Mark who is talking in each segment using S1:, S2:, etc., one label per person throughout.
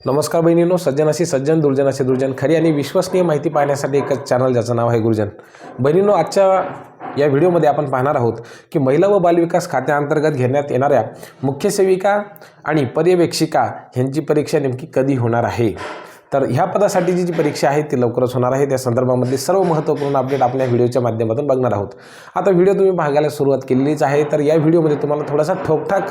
S1: नमस्कार बहिणींनो सज्जनाशी सज्जन दुर्जनाशी दुर्जन खरी आणि विश्वसनीय माहिती पाहण्यासाठी एकच चॅनल ज्याचं नाव आहे गुरुजन. बहिणींनो आजच्या या व्हिडिओमध्ये आपण पाहणार आहोत की महिला व बालविकास खात्याअंतर्गत घेण्यात येणाऱ्या मुख्य सेविका आणि पर्यवेक्षिका ह्यांची परीक्षा नेमकी कधी होणार आहे? तर ह्या पदासाठीची जी परीक्षा आहे ती लवकरच होणार आहे त्या संदर्भामधली सर्व महत्त्वपूर्ण अपडेट आपल्या व्हिडिओच्या माध्यमातून बघणार आहोत. आता व्हिडिओ तुम्ही बघायला सुरुवात केलेलीच आहे तर या व्हिडिओमध्ये तुम्हाला थोडासा ठोकठाक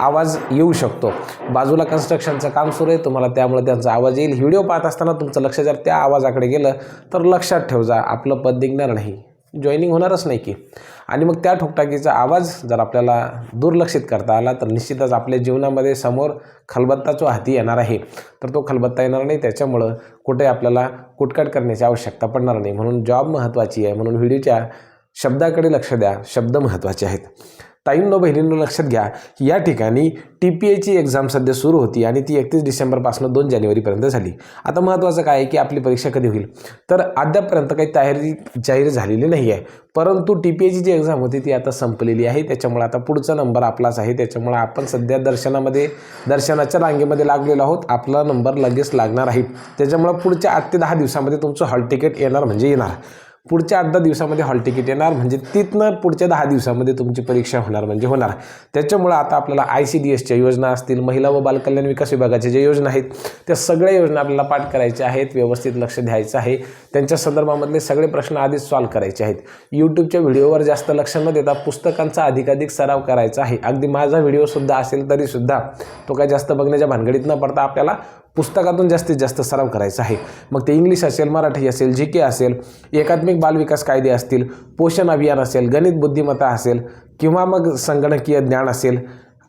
S1: आवाज येऊ शकतो. बाजूला कन्स्ट्रक्शनचं काम सुरू आहे तुम्हाला त्यामुळे त्यांचा आवाज येईल. व्हिडिओ पाहत असताना तुमचं लक्ष जर त्या आवाजाकडे गेलं तर लक्षात ठेव जा आपलं पद निघणार नाही. जॉईनिंग होणारच नाही की. आणि मग त्या ठोकटाकीचा आवाज जर आपल्याला दुर्लक्षित करता आला तर निश्चितच आपल्या जीवनामध्ये समोर खलबत्ता जो हाती येणार आहे तर तो खलबत्ता येणार नाही. त्याच्यामुळं कुठे आपल्याला कुटकाट करण्याची आवश्यकता पडणार नाही. म्हणून जॉब महत्त्वाची आहे. म्हणून व्हिडिओच्या शब्दाकडे लक्ष द्या. शब्द महत्त्वाचे आहेत. ताईंनो बहिणींनो लक्षात घ्या की या ठिकाणी टी पी एची एक्झाम सध्या सुरू होती आणि ती एकतीस डिसेंबरपासून दोन जानेवारीपर्यंत झाली. आता महत्त्वाचं काय आहे की आपली परीक्षा कधी होईल? तर अद्यापपर्यंत काही तयारी जाहीर झालेली नाही आहे परंतु टी पी एची जी एक्झाम होती ती आता संपलेली आहे. त्याच्यामुळे आता पुढचा नंबर आपलाच आहे. त्याच्यामुळे आपण सध्या दर्शनामध्ये दर्शनाच्या रांगेमध्ये लागलेलो आहोत. आपला नंबर लगेच लागणार आहे. त्याच्यामुळे पुढच्या आठ ते दहा दिवसामध्ये तुमचं हॉल तिकीट येणार म्हणजे येणार. पुढच्या आठ दहा दिवसामध्ये हॉल तिकीट येणार. म्हणजे तिथनं पुढच्या दहा दिवसामध्ये तुमची परीक्षा होणार म्हणजे होणार. त्याच्यामुळं आता आपल्याला आय सी डी एसच्या योजना असतील महिला व बालकल्याण विकास विभागाच्या ज्या योजना आहेत त्या सगळ्या योजना आपल्याला पाठ करायच्या आहेत व्यवस्थित लक्ष द्यायचं आहे. त्यांच्या संदर्भामधले सगळे प्रश्न आधीच सॉल्व करायचे आहेत. यूट्यूबच्या व्हिडिओवर जास्त लक्ष न देता पुस्तकांचा अधिकाधिक सराव करायचा आहे. अगदी माझा व्हिडिओसुद्धा असेल तरीसुद्धा तो काय जास्त बघण्याच्या भानगडीत न पडता आपल्याला पुस्तकातून जास्तीत जास्त सराव करायचा आहे. मग ते इंग्लिश असेल मराठी असेल जी के असेल एकात्मिक बालविकास कायदे असतील पोषण अभियान असेल गणित बुद्धिमत्ता असेल किंवा मग संगणकीय ज्ञान असेल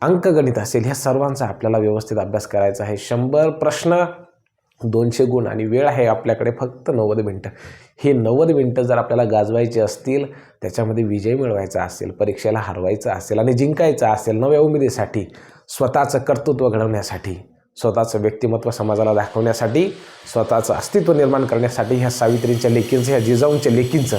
S1: अंकगणित असेल ह्या सर्वांचा आपल्याला व्यवस्थित अभ्यास करायचा आहे. शंभर प्रश्न दोनशे गुण आणि वेळ आहे आपल्याकडे फक्त नव्वद मिनटं. हे नव्वद मिनटं जर आपल्याला गाजवायची असतील त्याच्यामध्ये विजय मिळवायचा असेल परीक्षेला हरवायचं असेल आणि जिंकायचं असेल नव्या उमेदीसाठी स्वतःचं कर्तृत्व घडवण्यासाठी स्वतःचं व्यक्तिमत्व समाजाला दाखवण्यासाठी स्वतःचं अस्तित्व निर्माण करण्यासाठी ह्या सावित्रींच्या लेकींचं ह्या जिजाऊंच्या लेकींचं.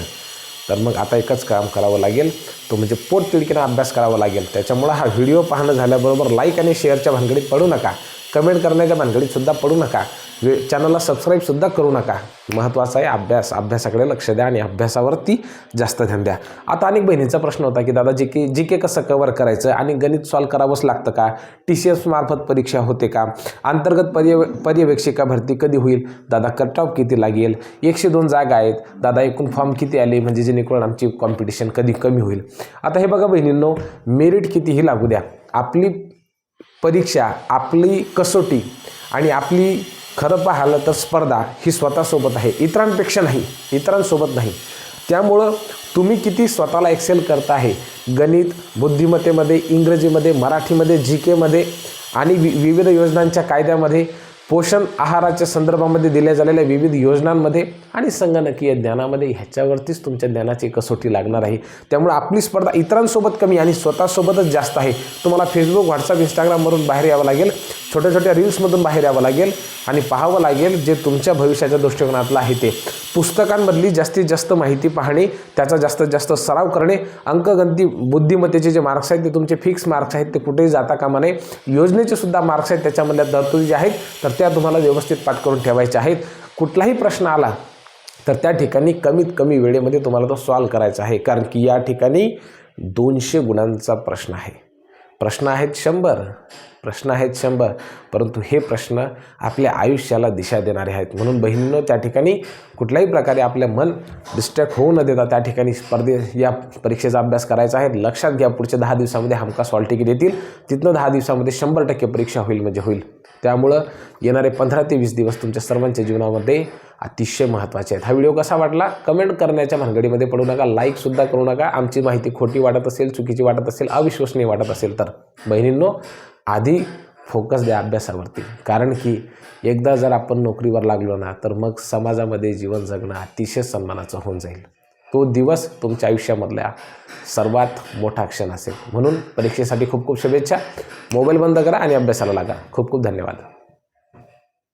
S1: तर मग आता एकच काम करावं लागेल. तो म्हणजे पोट तिडकीनं अभ्यास करावा लागेल. त्याच्यामुळं हा व्हिडिओ पाहणं झाल्याबरोबर लाईक आणि शेअरच्या भानगडीत पडू नका. कमेंट करण्याच्या भानगडीतसुद्धा पडू नका. म्हणजे चॅनलला सबस्क्राईबसुद्धा करू नका. महत्त्वाचा आहे अभ्यास. अभ्यासाकडे लक्ष द्या आणि अभ्यासावरती जास्त ध्यान द्या. आता अनेक बहिणीचा प्रश्न होता की दादा जी के जी के कसं कवर करायचं आणि गणित सॉल्व करावंच लागतं का? टी सी एस मार्फत परीक्षा होते का? अंतर्गत पर्य पर्यवेक्षिका भरती कधी होईल? दादा कट ऑफ किती लागेल? एकशे दोन जागा आहेत. दादा एकूण फॉर्म किती आले? म्हणजे जेणेकरून आमची कॉम्पिटिशन कधी कमी होईल? आता हे बघा बहिणींनो मेरिट कितीही लागू द्या. आपली परीक्षा आपली कसोटी आणि आपली खरं पाहिलं तर स्पर्धा ही स्वतःसोबत आहे. इतरांपेक्षा नाही इतरांसोबत नाही. त्यामुळं तुम्ही किती स्वतःला एक्सेल करता आहे? गणित बुद्धिमत्तेमध्ये इंग्रजीमध्ये मराठीमध्ये जी केमध्ये आणि वि विविध योजनांच्या कायद्यामध्ये पोषण आहाराच्या संदर्भामध्ये दिल्या झालेल्या विविध योजनांमध्ये आणि संगणकीय ज्ञानामध्ये ह्याच्यावरतीच तुमच्या ज्ञानाची कसोटी लागणार आहे. त्यामुळे आपली स्पर्धा इतरांसोबत कमी आणि स्वतःसोबतच जास्त आहे. तुम्हाला फेसबुक व्हॉट्सअप इंस्टाग्रामवरून बाहेर यावं लागेल. छोट्या छोट्या रील्समधून बाहेर यावं लागेल आणि पाहावं लागेल जे तुमच्या भविष्याच्या दृष्टिकोनातलं आहे ते. पुस्तकांमधली जास्तीत जास्त माहिती पाहणे त्याचा जास्तीत जास्त सराव करणे अंकगणती बुद्धिमत्तेचे जे मार्क्स आहेत ते तुमचे फिक्स मार्क्स आहेत ते कुठेही जाता कामा नये. योजनेचे सुद्धा मार्क्स आहेत त्याच्यामधल्या तरतुदी ज्या आहेत तर त्या तुम्हाला व्यवस्थित पाठ करून ठेवायच्या आहेत. कुठलाही प्रश्न आला तर त्या ठिकाणी कमीत कमी वेळेमध्ये तुम्हाला तो सॉल्व करायचा आहे. कारण की या ठिकाणी दोनशे गुणांचा प्रश्न आहे. प्रश्न आहेत शंभर. प्रश्न आहेत शंभर. परंतु हे प्रश्न आपल्या आयुष्याला दिशा देणारे आहेत. म्हणून बहिणीनं त्या ठिकाणी कुठल्याही प्रकारे आपलं मन डिस्ट्रॅक्ट होऊ न देता त्या ठिकाणी स्पर्धे या परीक्षेचा अभ्यास करायचा आहे. लक्षात घ्या पुढच्या दहा दिवसामध्ये हमखास हॉल तिकीट येतील. तिथनं दहा दिवसामध्ये शंभर टक्के परीक्षा होईल म्हणजे होईल. त्यामुळं येणारे पंधरा ते वीस दिवस तुमच्या सर्वांच्या जीवनामध्ये अतिशय महत्त्वाचे आहेत. हा व्हिडिओ कसा वाटला? कमेंट करण्याच्या भानगडीमध्ये पडू नका. लाईकसुद्धा करू नका. आमची माहिती खोटी वाटत असेल चुकीची वाटत असेल अविश्वसनीय वाटत असेल तर. बहिणींनो आधी फोकस द्या अभ्यासावरती. कारण की एकदा जर आपण नोकरीवर लागलो ना तर मग समाजामध्ये जीवन जगणं अतिशय सन्मानाचं होऊन जाईल. तो दिवस तुमच्या आयुष्यामधल्या सर्वात मोठा क्षण असेल. म्हणून परीक्षेसाठी खूप खूप शुभेच्छा. मोबाईल बंद करा आणि अभ्यासाला लागा. खूप खूप धन्यवाद.